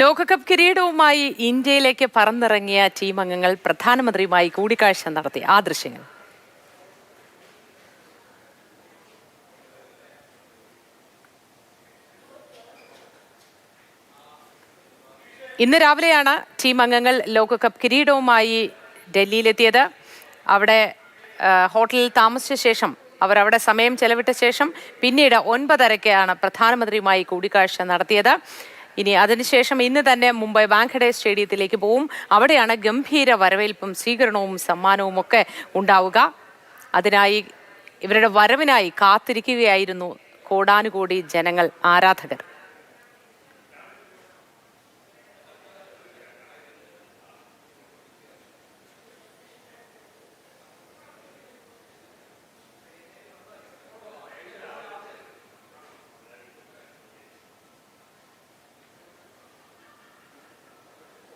ലോകകപ്പ് കിരീടവുമായി ഇന്ത്യയിലേക്ക് പറന്നിറങ്ങിയ ടീം അംഗങ്ങൾ പ്രധാനമന്ത്രിയുമായി കൂടിക്കാഴ്ച നടത്തി ആ ദൃശ്യങ്ങൾ. ഇന്ന് രാവിലെയാണ് ടീം അംഗങ്ങൾ ലോകകപ്പ് കിരീടവുമായി ഡൽഹിയിലെത്തിയത്. അവിടെ ഹോട്ടലിൽ താമസിച്ച ശേഷം അവർ അവിടെ സമയം ചെലവിട്ട ശേഷം പിന്നീട് ഒൻപതരയ്ക്കാണ് പ്രധാനമന്ത്രിയുമായി കൂടിക്കാഴ്ച നടത്തിയത്. ഇനി അതിനുശേഷം ഇന്ന് തന്നെ മുംബൈ വാങ്കഡേ സ്റ്റേഡിയത്തിലേക്ക് പോവും. അവിടെയാണ് ഗംഭീര വരവേൽപ്പും സ്വീകരണവും സമ്മാനവും ഒക്കെ ഉണ്ടാവുക. അതിനായി ഇവരുടെ വരവിനായി കാത്തിരിക്കുകയായിരുന്നു കോടാനുകോടി ജനങ്ങൾ ആരാധകർ.